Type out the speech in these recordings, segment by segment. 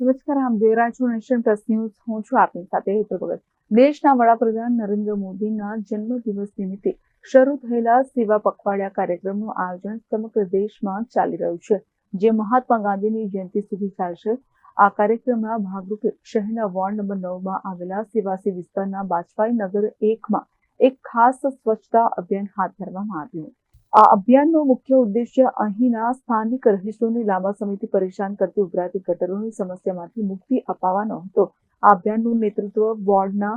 નમસ્કાર, આમ જોઈ રહ્યા છો નેશન પ્લસ ન્યૂઝ. હું છું આપની સાથે હેતલ ભગત. દેશના વડાપ્રધાન નરેન્દ્ર મોદીના જન્મદિવસ નિમિત્તે શરૂ થયેલા સેવા પખવાડિયા કાર્યક્રમનું આયોજન સમગ્ર દેશમાં ચાલી રહ્યું છે, જે મહાત્મા ગાંધીની જયંતિ સુધી ચાલશે. આ કાર્યક્રમના ભાગરૂપે શહેરના વોર્ડ નંબર નવમાં આવેલા સેવાસી વિસ્તારના બાજપાઈ નગર એકમાં એક ખાસ સ્વચ્છતા અભિયાન હાથ ધરવામાં આવ્યું. આ અભિયાનનો મુખ્ય ઉદ્દેશ્ય અહીંના સ્થાનિક રહીશોને લાંબા સમયથી પરેશાન કરતી ઉભરાતી ગટરોની સમસ્યામાંથી મુક્તિ અપાવવાનો હતો. આ અભિયાનનું નેતૃત્વ વોર્ડના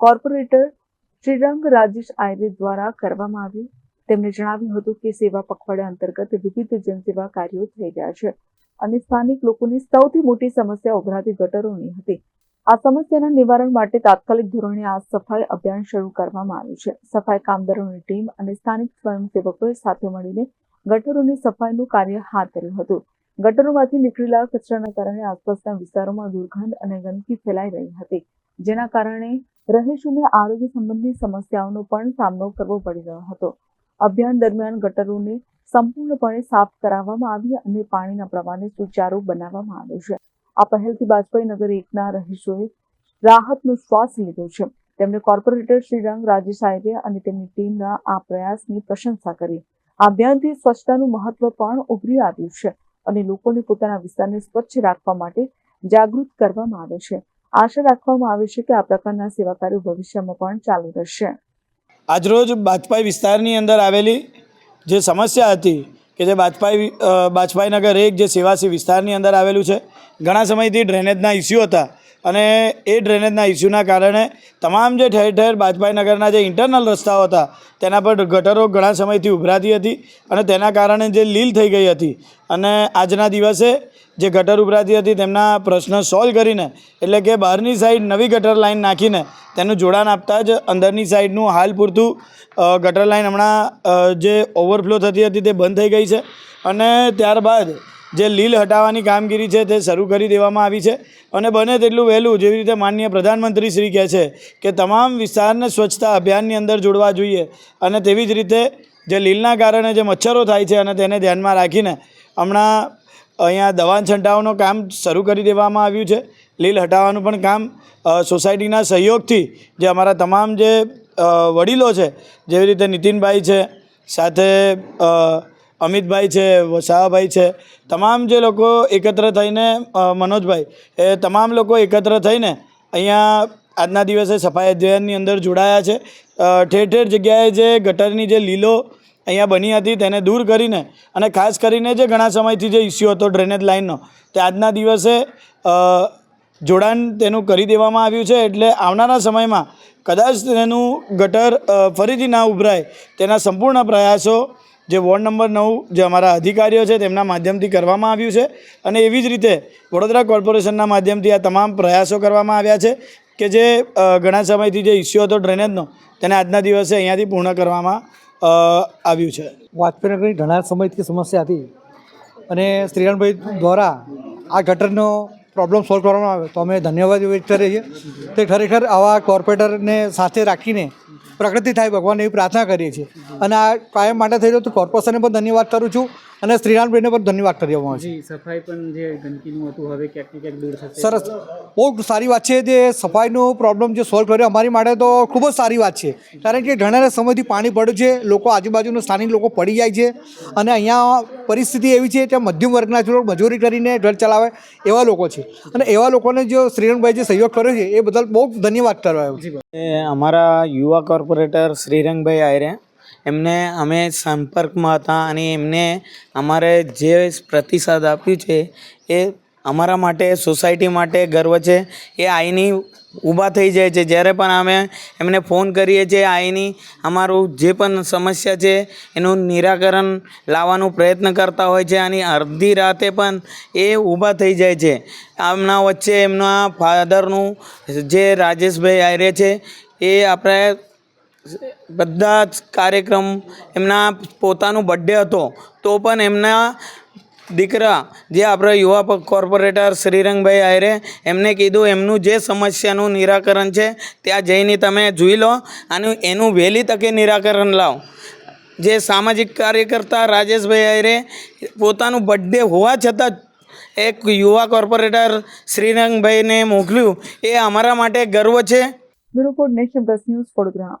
કોર્પોરેટર શ્રીરંગ રાજેશ આયરે દ્વારા કરવામાં આવ્યું. તેમણે જણાવ્યું હતું કે સેવા પખવાડિયા અંતર્ગત વિવિધ જનસેવા કાર્યો થઈ રહ્યા છે અને સ્થાનિક લોકોની સૌથી મોટી સમસ્યા ઉભરાતી ગટરોની હતી. આ સમસ્યાના નિવારણ માટે તાત્કાલિક ધોરણે આ સફાઈ અભિયાન શરૂ કરવામાં આવ્યું છે. સફાઈ કામદારોની ટીમ અને સ્થાનિક સ્વયંસેવકોએ સાથે મળીને ગટરોની સફાઈનું કાર્ય હાથ ધર્યું હતું. ગટરોમાંથી નીકળેલા કચરાના કારણે આસપાસના વિસ્તારોમાં દુર્ગંધ અને ગંદકી ફેલાઈ રહી હતી, જેના કારણે રહીશોને આરોગ્ય સંબંધી સમસ્યાઓનો પણ સામનો કરવો પડી રહ્યો હતો. અભિયાન દરમિયાન ગટરોને સંપૂર્ણપણે સાફ કરાવવામાં આવી અને પાણીના પ્રવાહને સુચારુ બનાવવામાં આવ્યો છે. આ પહેલથી બાજપાઈ નગર એકના રહીશોએ રાહતનો શ્વાસ લીધો છે. તેમણે કોર્પોરેટર શ્રીરંગ રાજેશ આયરે અને તેમની ટીમના આ પ્રયાસની પ્રશંસા કરી. આ અભિયાનથી સ્વચ્છતાનું મહત્વ પણ ઉભરી આવ્યું છે અને લોકોને પોતાના વિસ્તારને સ્વચ્છ રાખવા માટે જાગૃત કરવામાં આવે છે. આશા રાખવામાં આવે છે કે આ પ્રકારના સેવા કાર્યો ભવિષ્યમાં પણ ચાલુ રહેશે. આજરોજ બાજપાઈ વિસ્તારની અંદર આવેલી જે સમસ્યા હતી કે જે બાજપાઈ બાજપાઈ નગર એક જે સેવાસી વિસ્તારની અંદર આવેલું છે. ઘણા સમયથી ડ્રેનેજના ઇસ્યુ હતા. અને એ ડ્રેનેજના ઇસ્યુના કારણે તમામ જે ઠેર ઠેર બાજપાઈ નગરના જે ઇન્ટરનલ રસ્તાઓ હતા, તેના પર ગટરો ઘણા સમયથી ઉભરાતી હતી અને તેના કારણે જે લીલ થઈ ગઈ હતી અને આજના દિવસે જે ગટર ઉભરાતી હતી તેમના પ્રશ્ન સોલ્વ કરીને, એટલે કે બહારની સાઈડ નવી ગટર લાઈન નાખીને તેનું જોડાણ આપતા જ અંદરની સાઈડનું હાલ પૂરતું ગટર લાઈન હમણાં જે ઓવરફ્લો થતી હતી તે બંધ થઈ ગઈ છે. અને ત્યારબાદ જે લીલ હટાવવાની કામગીરી છે તે શરૂ કરી દેવામાં આવી છે અને બને તેટલું વહેલું જેવી રીતે માનનીય પ્રધાનમંત્રી શ્રી કહે છે કે તમામ વિસ્તારને સ્વચ્છતા અભિયાનની અંદર જોડવા જોઈએ અને તેવી જ રીતે જે લીલના કારણે જે મચ્છરો થાય છે અને તેને ધ્યાનમાં રાખીને હમણાં અહીંયા દવા છંટાવનું કામ શરૂ કરી દેવામાં આવ્યું છે. લીલ હટાવવાનું પણ કામ સોસાયટીના સહયોગથી જે અમારા તમામ જે વડીલો છે, જેવી રીતે નીતિનભાઈ છે, સાથે અમિતભાઈ છે, વસાવાભાઈ છે, તમામ જે લોકો એકત્ર થઈને મનોજભાઈ, એ તમામ લોકો એકત્ર થઈને અહીંયા આજના દિવસે સફાઈ અભિયાનની અંદર જોડાયા છે. ઠેર ઠેર જગ્યાએ જે ગટરની જે લીલો અહીંયા બની હતી તેને દૂર કરીને અને ખાસ કરીને જે ઘણા સમયથી જે ઇસ્યુ હતો ડ્રેનેજ લાઇનનો તે આજના દિવસે જોડાણ તેનું કરી દેવામાં આવ્યું છે. એટલે આવનારા સમયમાં કદાચ તેનું ગટર ફરીથી ના ઉભરાય તેના સંપૂર્ણ પ્રયાસો જે વોર્ડ નંબર નવ જે અમારા અધિકારીઓ છે તેમના માધ્યમથી કરવામાં આવ્યું છે. અને એવી જ રીતે વડોદરા કોર્પોરેશનના માધ્યમથી આ તમામ પ્રયાસો કરવામાં આવ્યા છે કે જે ઘણા સમયથી જે ઇસ્યુ હતો ડ્રેનેજનો, તેને આજના દિવસે અહીંયાથી પૂર્ણ કરવામાં આવ્યું છે. વાજપેયી નગરની ઘણા સમયથી સમસ્યા હતી અને શ્રીરામભાઈ દ્વારા આ ગટરનો પ્રોબ્લેમ સોલ્વ કરવામાં આવ્યો. તો અમે ધન્યવાદ વ્યક્ત કરીએ છીએ. તે ખરેખર આવા કોર્પોરેટરને સાથે રાખીને પ્રગતિ થાય ભગવાન એવી પ્રાર્થના કરીએ છીએ. અને આ કાયમ માટે થઈ રહ્યું તો કોર્પોરેશનને પણ ધન્યવાદ કરું છું અને શ્રીરામભાઈને પણ ધન્યવાદ કરી છે. સફાઈ પણ જે ગંદકીનું હતું હવે ક્યાંક ને ક્યાંક દૂર થશે. સરસ. બહુ સારી વાત છે જે સફાઈનો પ્રોબ્લેમ જે સોલ્વ કર્યો અમારી માટે તો ખૂબ જ સારી વાત છે. કારણ કે ઘણા સમયથી પાણી પડ્યું છે લોકો આજુબાજુના સ્થાનિક લોકો પડી જાય છે. અને અહીંયા પરિસ્થિતિ એવી છે કે મધ્યમ વર્ગના જે મજૂરી કરીને ઘર ચલાવે એવા લોકો છે. અને એવા લોકોને જો શ્રીરંગભાઈ જે સહયોગ કર્યો છે એ બદલ બહુ ધન્યવાદ કરવા અમારા યુવા કોર્પોરેટર શ્રીરંગભાઈ આયરે. એમને અમે સંપર્કમાં હતા અને એમને અમારે જે પ્રતિસાદ આપ્યું છે એ અમારા માટે, સોસાયટી માટે ગર્વ છે. એ આઈની ઊભા થઈ જાય છે. જ્યારે પણ અમે એમને ફોન કરીએ છીએ આઈની અમારું જે પણ સમસ્યા છે, એનું નિરાકરણ લાવવાનો પ્રયત્ન કરતા હોય છે. અને અડધી રાતે પણ એ ઊભા થઈ જાય છે. આમના વચ્ચે એમના ફાધરનું જે રાજેશભાઈ આયરે છે, એ આપણે બધા જ કાર્યક્રમ એમના પોતાનું બર્થડે હતો. તો પણ એમના દીકરા, જે આપણા યુવા કોર્પોરેટર શ્રીરંગભાઈ આયરે, એમને કીધું, એમનું જે સમસ્યાનું નિરાકરણ છે, ત્યાં જઈને તમે જોઈ લો, અને એનું વહેલી તકે નિરાકરણ લાવો. જે સામાજિક કાર્યકર્તા રાજેશભાઈ આયરે, પોતાનું બર્થડે હોવા છતાં એક યુવા કોર્પોરેટર શ્રીરંગભાઈને મોકલ્યું. એ અમારા માટે ગર્વ છે. Bureau Nation Plus News Vadodara